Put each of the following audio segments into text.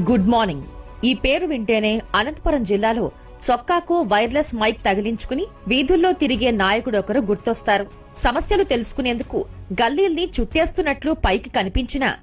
Good morning ఈ పేరు వింటేనే అనంతపురం జిల్లాలో చొక్కాకు వైర్లెస్ మైక్ తగిలించుకుని వీధుల్లో తిరిగే నాయకుడొకరు గుర్తొస్తారు. సమస్యలు తెలుసుకునేందుకు గల్లీల్ని చుట్టేస్తున్నట్లు పైకి కనిపించినా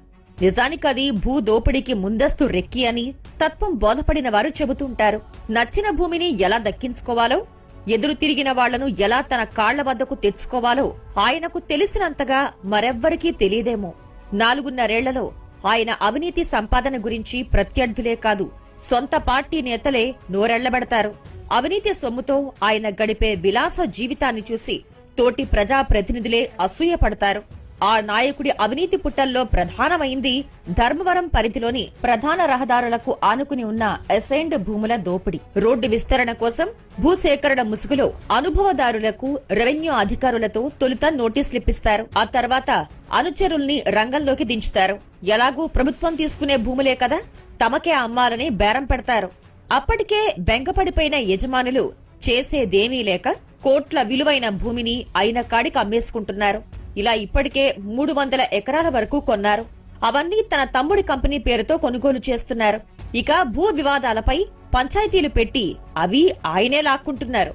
నిజానికది భూ దోపిడీకి ముందస్తు రెక్కి అని తత్వం బోధపడిన వారు చెబుతుంటారు. నచ్చిన భూమిని ఎలా దక్కించుకోవాలో ఎదురు తిరిగిన వాళ్ళను ఎలా తన కాళ్ళ వద్దకు తెచ్చుకోవాలో ఆయనకు తెలిసినంతగా మరెవ్వరికీ తెలియదేమో. నాలుగున్నరేళ్ళలో ఆయన అవినీతి సంపాదన గురించి ప్రత్యర్థులే కాదు సొంత పార్టీ నేతలే నోరెళ్ళబడతారు. అవినీతి సొమ్ముతో ఆయన గడిపే విలాస జీవితాన్ని చూసి తోటి ప్రజా ప్రతినిధులే అసూయపడతారు. ఆ నాయకుడి అవినీతి పుట్టల్లో ప్రధానమైంది ధర్మవరం పరిధిలోని ప్రధాన రహదారులకు ఆనుకుని ఉన్న అసైన్డ్ భూముల దోపిడీ. రోడ్డు విస్తరణ కోసం భూసేకరణ ముసుగులో అనుభవదారులకు రెవెన్యూ అధికారులతో తొలుత నోటీసులిప్పిస్తారు ఆ తర్వాత అనుచరుల్ని రంగంలోకి దించుతారు. ఎలాగూ ప్రభుత్వం తీసుకునే భూములే కదా తమకే అమ్మాలని బేరం పెడతారు. అప్పటికే బెంగపడిపోయిన యజమానులు చేసేదేమీ లేక కోట్ల విలువైన భూమిని అయిన కాడికి అమ్మేసుకుంటున్నారు. ఇలా ఇప్పటికే మూడు వందల ఎకరాల వరకు కొన్నారు. అవన్నీ తన తమ్ముడి కంపెనీ పేరుతో కొనుగోలు చేస్తున్నారు. ఇక భూ వివాదాలపై పంచాయతీలు పెట్టి అవి ఆయనే లాక్కుంటున్నారు.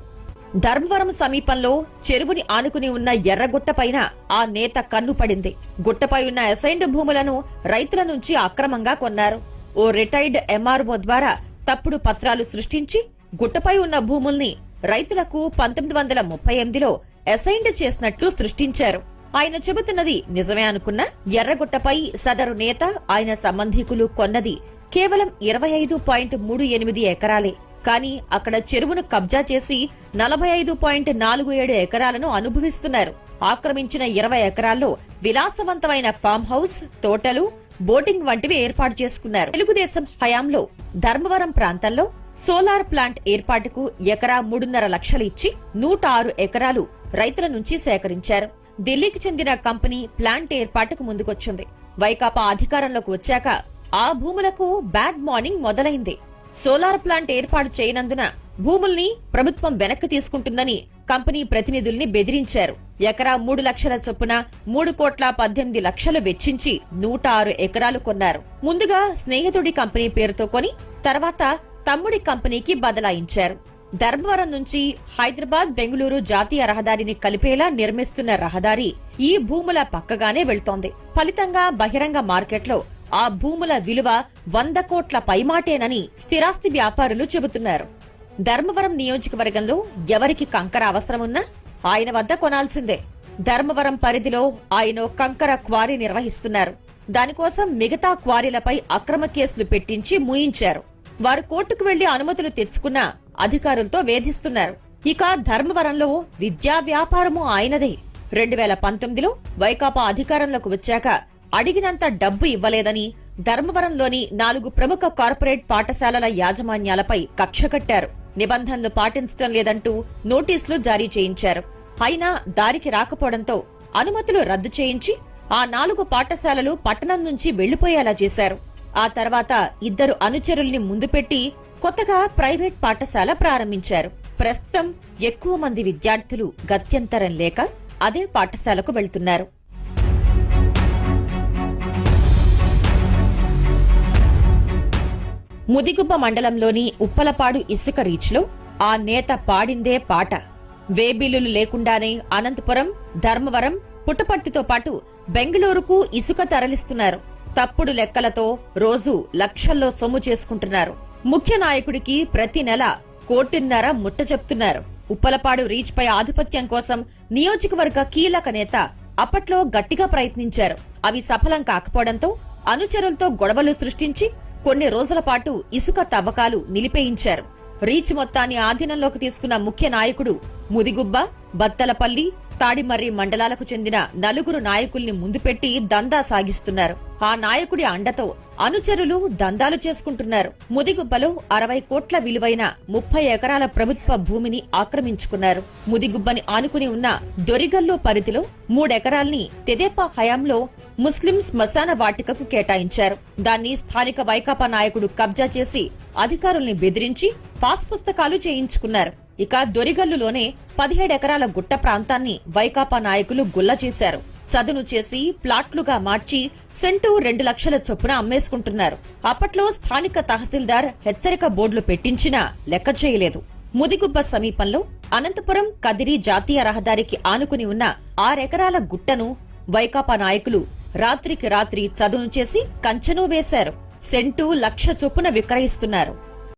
ధర్మవరం సమీపంలో చెరువుని ఆనుకుని ఉన్న ఎర్రగుట్టపైన ఆ నేత కన్ను పడింది. గుట్టపై ఉన్న అసైన్డ్ భూములను రైతుల నుంచి అక్రమంగా కొన్నారు. ఓ రిటైర్డ్ ఎంఆర్ఓ ద్వారా తప్పుడు పత్రాలు సృష్టించి గుట్టపై ఉన్న భూముల్ని రైతులకు పంతొమ్మిది వందల ముప్పై ఎనిమిదిలో అసైన్డ్ చేసినట్లు సృష్టించారు. ఆయన చెబుతున్నది నిజమే అనుకున్న ఎర్రగుట్టపై సదరు నేత ఆయన సంబంధికులు కొన్నది కేవలం ఇరవై ఐదు పాయింట్ మూడు ఎనిమిది ఎకరాలే. కానీ అక్కడ చెరువును కబ్జా చేసి నలభై ఐదు పాయింట్ నాలుగు ఏడు ఎకరాలను అనుభవిస్తున్నారు. ఆక్రమించిన ఇరవై ఎకరాల్లో విలాసవంతమైన ఫామ్ హౌస్ తోటలు బోటింగ్ వంటివి ఏర్పాటు చేసుకున్నారు. తెలుగుదేశం హయాంలో ధర్మవరం ప్రాంతంలో సోలార్ ప్లాంట్ ఏర్పాటుకు ఎకరా మూడున్నర లక్షలు ఇచ్చి నూట ఆరు ఎకరాలు రైతుల నుంచి సేకరించారు. ఢిల్లీకి చెందిన కంపెనీ ప్లాంట్ ఏర్పాటుకు ముందుకొచ్చింది. వైకాపా అధికారంలోకి వచ్చాక ఆ భూములకు బ్యాడ్ మార్నింగ్ మొదలైంది. సోలార్ ప్లాంట్ ఏర్పాటు చేయనందున భూముల్ని ప్రభుత్వం వెనక్కి తీసుకుంటుందని కంపెనీ ప్రతినిధుల్ని బెదిరించారు. ఎకరా మూడు లక్షల చొప్పున మూడు కోట్ల పద్దెనిమిది లక్షలు వెచ్చించి నూట ఆరు ఎకరాలు కొన్నారు. ముందుగా స్నేహితుడి కంపెనీ పేరుతో కొని తర్వాత తమ్ముడి కంపెనీకి బదలాయించారు. ధర్మవరం నుంచి హైదరాబాద్ బెంగళూరు జాతీయ రహదారిని కలిపేలా నిర్మిస్తున్న రహదారి ఈ భూముల పక్కగానే వెళ్తోంది. ఫలితంగా బహిరంగ మార్కెట్లో ఆ భూముల విలువ వంద కోట్ల పైమాటేనని స్థిరాస్తి వ్యాపారులు చెబుతున్నారు. ధర్మవరం నియోజకవర్గంలో ఎవరికి కంకర అవసరమున్నా ఆయన వద్ద కొనాల్సిందే. ధర్మవరం పరిధిలో ఆయన కంకర క్వారీ నిర్వహిస్తున్నారు. దానికోసం మిగతా క్వారీలపై అక్రమ కేసులు పెట్టించి ముయించారు. వారు కోర్టుకు వెళ్ళి అనుమతులు తెచ్చుకున్నా అధికారులతో వేధిస్తున్నారు. ఇక ధర్మవరంలో విద్యా వ్యాపారము ఆయనదే. రెండు వేల పంతొమ్మిదిలో వైకాపా అధికారంలోకి వచ్చాక అడిగినంత డబ్బు ఇవ్వలేదని ధర్మవరంలోని నాలుగు ప్రముఖ కార్పొరేట్ పాఠశాలల యాజమాన్యాలపై కక్ష కట్టారు. నిబంధనలు పాటించడం లేదంటూ నోటీసులు జారీ చేయించారు. అయినా దారికి రాకపోవడంతో అనుమతులు రద్దు చేయించి ఆ నాలుగు పాఠశాలలు పట్టణం నుంచి వెళ్ళిపోయేలా చేశారు. ఆ తర్వాత ఇద్దరు అనుచరుల్ని ముందు పెట్టి కొత్తగా ప్రైవేట్ పాఠశాల ప్రారంభించారు. ప్రస్తుతం ఎక్కువ మంది విద్యార్థులు గత్యంతరం లేక అదే పాఠశాలకు వెళ్తున్నారు. ముదిగుబ్బ మండలంలోని ఉప్పలపాడు ఇసుక రీచ్లో ఆ నేత పాడిందే పాట. వేబిల్లులు లేకుండానే అనంతపురం ధర్మవరం పుట్టపర్తితో పాటు బెంగళూరుకు ఇసుక తరలిస్తున్నారు. తప్పుడు లెక్కలతో రోజు లక్షల్లో సొమ్ము చేసుకుంటున్నారు. ముఖ్య నాయకుడికి ప్రతి నెల కోటిన్నర ముట్ట చెప్తున్నారు. ఉప్పలపాడు రీచ్ పై ఆధిపత్యం కోసం నియోజకవర్గ కీలక నేత అప్పట్లో గట్టిగా ప్రయత్నించారు. అవి సఫలం కాకపోవడంతో అనుచరులతో గొడవలు సృష్టించి కొన్ని రోజుల పాటు ఇసుక తవ్వకాలు నిలిపేయించారు. రీచ్ మొత్తాన్ని ఆధీనంలోకి తీసుకున్న ముఖ్య నాయకుడు ముదిగుబ్బ బత్తలపల్లి తాడిమర్రి మండలాలకు చెందిన నలుగురు నాయకుల్ని ముందుపెట్టి దందా సాగిస్తున్నారు. ఆ నాయకుడి అండతో అనుచరులు దందాలు చేసుకుంటున్నారు. ముదిగుబ్బలో అరవై కోట్ల విలువైన ముప్పై ఎకరాల ప్రభుత్వ భూమిని ఆక్రమించుకున్నారు. ముదిగుబ్బని ఆనుకుని ఉన్న దొరిగల్లు పరిధిలో మూడెకరాల్ని తెదేపా హయాంలో ముస్లిం శ్మశాన వాటికకు కేటాయించారు. దాన్ని స్థానిక వైకాపా నాయకుడు కబ్జా చేసి అధికారుల్ని బెదిరించి పాస్ పుస్తకాలు చేయించుకున్నారు. ఇక దొరిగల్లులోనే పదిహేడు ఎకరాల గుట్ట ప్రాంతాన్ని వైకాపా నాయకులు గుల్ల చేశారు. చదును చేసి ప్లాట్లుగా మార్చి సెంటు రెండు లక్షల చొప్పున అమ్మేసుకుంటున్నారు. అప్పట్లో స్థానిక తహసీల్దార్ హెచ్చరిక బోర్డులు పెట్టించినా లెక్క చేయలేదు. ముదిగుబ్బ సమీపంలో అనంతపురం కదిరి జాతీయ రహదారికి ఆనుకుని ఉన్న ఆరెకరాల గుట్టను వైకాపా నాయకులు రాత్రికి రాత్రి చదును చేసి కంచెను వేశారు. సెంటు లక్ష చొప్పున విక్రయిస్తున్నారు.